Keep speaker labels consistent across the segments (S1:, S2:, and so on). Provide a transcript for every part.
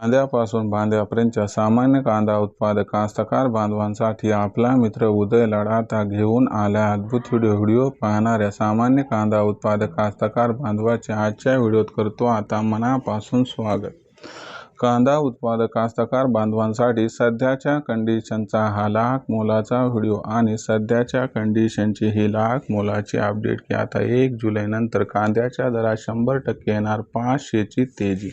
S1: कांद्यापासून बांध्यापर्यंतच्या सामान्य कांदा उत्पादक कास्तकार बांधवांसाठी आपला मित्र उदय लढाता घेऊन आल्या. अद्भुत व्हिडिओ व्हिडिओ पाहणाऱ्या सामान्य कांदा उत्पादक कास्तकार बांधवाचे आजच्या व्हिडिओत करतो आता मनापासून स्वागत. कांदा उत्पादक कास्तकार बांधवांसाठी सध्याच्या कंडिशनचा हा लाख मोलाचा व्हिडिओ आणि सध्याच्या कंडिशनची ही लाख मोलाची अपडेट की आता एक जुलैनंतर कांद्याच्या दरात शंभर टक्के येणार पाचशेची तेजी.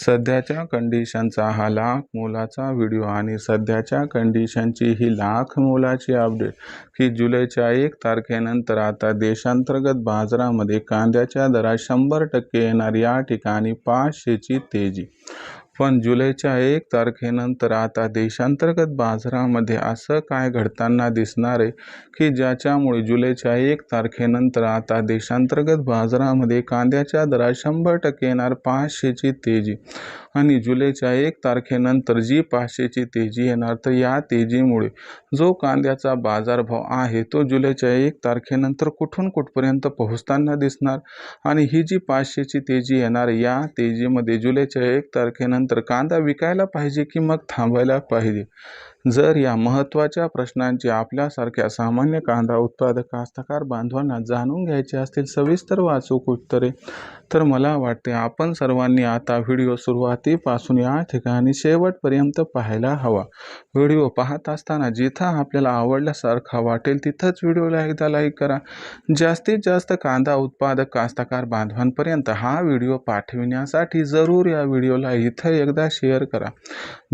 S1: सध्याच्या कंडिशनचा हा लाख मोलाचा व्हिडिओ आणि सध्याच्या कंडिशनची ही लाख मोलाची अपडेट की जुलैच्या एक तारखेनंतर आता देशांतर्गत बाजारामध्ये कांद्याच्या दरात शंभर टक्के येणार या ठिकाणी पाचशेची तेजी. पण जुलैच्या एक तारखेनंतर आता देशांतर्गत बाजारामध्ये असं काय घडताना दिसणार आहे की ज्याच्यामुळे जुलैच्या एक तारखेनंतर आता देशांतर्गत बाजारामध्ये कांद्याच्या दरात शंभर टक्के येणार पाचशेची तेजी आणि जुलैच्या एक तारखेनंतर जी पाचशेची तेजी येणार तर या तेजीमुळे जो कांद्याचा बाजारभाव आहे तो जुलैच्या एक तारखेनंतर कुठून कुठपर्यंत पोहोचताना दिसणार आणि ही जी पाचशेची तेजी येणार या तेजीमध्ये जुलैच्या एक तारखेनंतर कांदा विकायला पाहिजे की मग थांबायला पाहिजे? जर या महत्त्वाच्या प्रश्नांची आपल्यासारख्या सामान्य कांदा उत्पादक कास्तकार बांधवांना जाणून घ्यायचे असतील सविस्तर वाचूक उत्तरे तर मला वाटते आपण सर्वांनी आता व्हिडिओ सुरुवातीपासून या ठिकाणी शेवटपर्यंत पाहायला हवा. व्हिडिओ पाहत असताना जिथं आपल्याला आवडल्यासारखा वाटेल तिथंच व्हिडिओला एकदा लाईक करा. जास्तीत जास्त कांदा उत्पादक कास्तकार बांधवांपर्यंत हा व्हिडिओ पाठविण्यासाठी जरूर या व्हिडिओला इथं एकदा शेअर करा.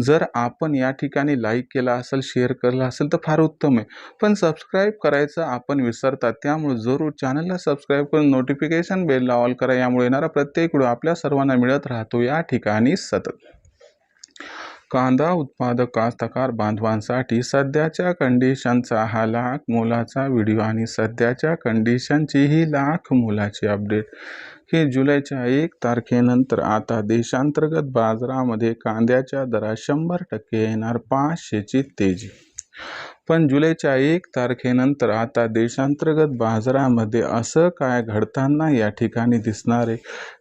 S1: जर आपण या ठिकाणी लाईक केला असेल शेअर केला असेल तर फार उत्तम आहे. पण सबस्क्राईब करायचं आपण विसरतात त्यामुळे जरूर चॅनलला सबस्क्राईब करून नोटिफिकेशन बेलला ऑल करा. यामुळे येणारा प्रत्येक व्हिडिओ आपल्या सर्वांना मिळत राहतो. या ठिकाणी सतत. कांदा उत्पादक कास्तकार बांधवांसाठी सध्याच्या कंडिशनचा हा लाख मोलाचा व्हिडिओ आणि सध्याच्या कंडिशनची ही लाख मोलाची अपडेट हे जुलैच्या एक तारखेनंतर आता देशांतर्गत बाजारामध्ये कांद्याच्या दरात शंभर टक्के येणार पाचशेची तेजी. पण जुलैच्या एक तारखेनंतर आता देशांतर्गत बाजारामध्ये असं काय घडताना या ठिकाणी दिसणार आहे?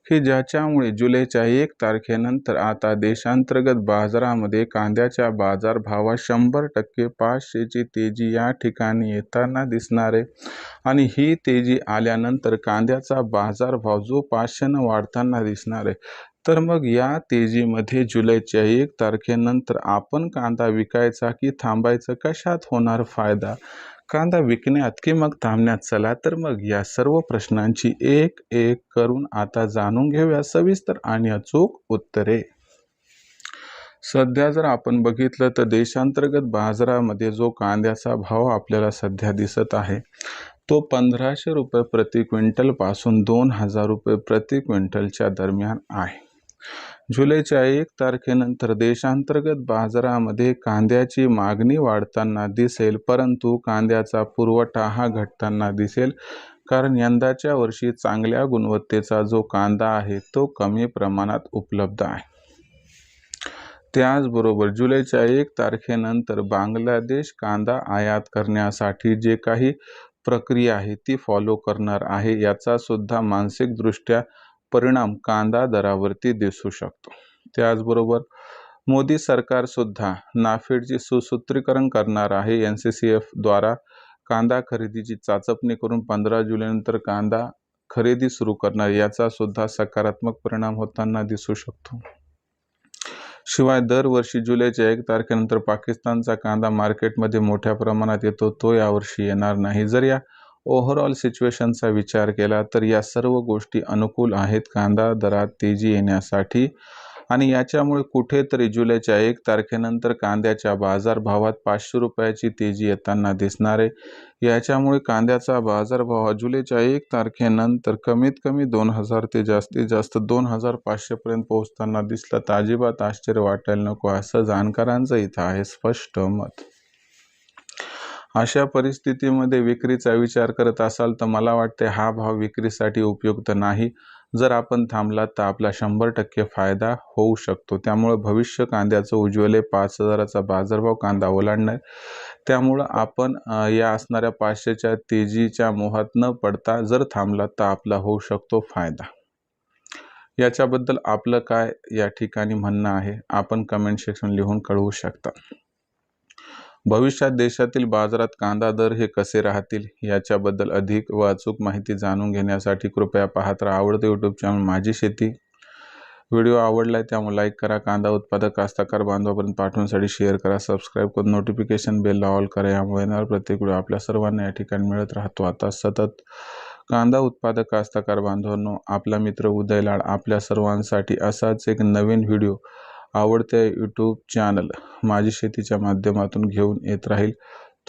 S1: की ज्याच्यामुळे जुलैच्या एक तारखेनंतर आता देशांतर्गत बाजारामध्ये कांद्याच्या बाजारभावात शंभर टक्के पाचशेची तेजी या ठिकाणी येताना दिसणार आहे. आणि ही तेजी आल्यानंतर कांद्याचा बाजारभाव जो पाचशेनं वाढताना दिसणार आहे. तर मग या तेजीमध्ये जुलैच्या एक तारखेनंतर आपण कांदा विकायचा की थांबायचं? कशात होणार फायदा? कांदा विकण्यात की मग थांबण्यात? चला तर मग या सर्व प्रश्नांची एक एक करून आता जाणून घेऊया सविस्तर आणि अचूक उत्तरे. सध्या जर आपण बघितलं तर देशांतर्गत बाजारामध्ये जो कांद्याचा भाव आपल्याला सध्या दिसत आहे तो पंधराशे रुपये प्रति क्विंटलपासून दोन हजार रुपये प्रति क्विंटलच्या दरम्यान आहे. जुलैच्या एक तारखेनंतर देशांतर्गत बाजारामध्ये कांद्याची मागणी वाढताना दिसेल परंतु कांद्याचा पुरवठा हा घटताना दिसेल. कारण यंदाच्या वर्षी चांगल्या गुणवत्तेचा जो कांदा आहे तो कमी प्रमाणात उपलब्ध आहे. त्याचबरोबर जुलैच्या एक तारखेनंतर बांगलादेश कांदा आयात करण्यासाठी जे काही प्रक्रिया आहे ती फॉलो करणार आहे याचा सुद्धा मानसिकदृष्ट्या परिणाम कांदा दरावरती दिसू शकतो. त्याचबरोबर मोदी सरकारसुद्धा नाफेडची सुसूत्रीकरण करणार आहे. एन सी सी एफद्वारा कांदा खरेदीची चाचपणी करून पंधरा जुलैनंतर कांदा खरेदी सुरू करणार याचा सुद्धा सकारात्मक परिणाम होताना दिसू शकतो. शिवाय दरवर्षी जुलैच्या एक तारखेनंतर पाकिस्तानचा कांदा मार्केटमध्ये मोठ्या प्रमाणात येतो तो यावर्षी येणार नाही. जर या ओव्हरऑल सिच्युएशनचा विचार केला तर या सर्व गोष्टी अनुकूल आहेत. कांदा दरात तेजी येण्यासाठी. आणि याच्यामुळे कुठेतरी जुलैच्या एक तारखेनंतर कांद्याच्या बाजारभावात पाचशे रुपयाची तेजी येताना दिसणार आहे. याच्यामुळे कांद्याचा बाजारभाव जुलैच्या एक तारखेनंतर कमीत कमी दोन हजार ते जास्तीत जास्त दोन हजार पाचशेपर्यंत पोहोचताना दिसला तर अजिबात आश्चर्य वाटायला नको असं जाणकारांचं इथं आहे स्पष्ट मत. अशा परिस्थितीमध्ये विक्रीचा विचार करत असाल तर मला वाटते हा भाव विक्रीसाठी उपयुक्त नाही. जर आपण थांबलात तर आपला शंभर टक्के फायदा होऊ शकतो. त्यामुळं भविष्य कांद्याचं उज्ज्वले पाच हजाराचा बाजारभाव कांदा ओलांडणार. त्यामुळं आपण या असणाऱ्या पाचशेच्या तेजीच्या मोहात न पडता जर थांबलात तर आपला होऊ शकतो फायदा. याच्याबद्दल आपलं काय या ठिकाणी म्हणणं आहे आपण कमेंट सेक्शन लिहून कळवू शकता. भविष्यात देशातील बाजारात कांदा दर हे कसे राहतील याच्याबद्दल अधिक व अचूक माहिती जाणून घेण्यासाठी कृपया पाहत राहा. आवडते यूट्यूब चॅनल माझी शेती. व्हिडिओ आवडला आहे त्यामुळे लाईक करा. कांदा उत्पादक कास्ताकार बांधवापर्यंत पाठवण्यासाठी शेअर करा. सबस्क्राईब करून नोटिफिकेशन बेल ऑल करा. यामुळे येणार प्रत्येक व्हिडिओ आपल्या सर्वांना या ठिकाणी मिळत राहतो. आता सतत कांदा उत्पादक कास्ताकार बांधवांनो आपला मित्र उदय लाड आपल्या सर्वांसाठी असाच एक नवीन व्हिडिओ आवडत्या यूट्यूब चॅनल माझी शेतीच्या माध्यमातून घेऊन येत राहील.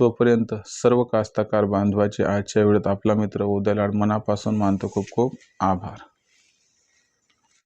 S1: तोपर्यंत सर्व कास्तकार बांधवाचे आजच्या वेळेत आपला मित्र उदयलाड मनापासून मानतो खूप खूप आभार.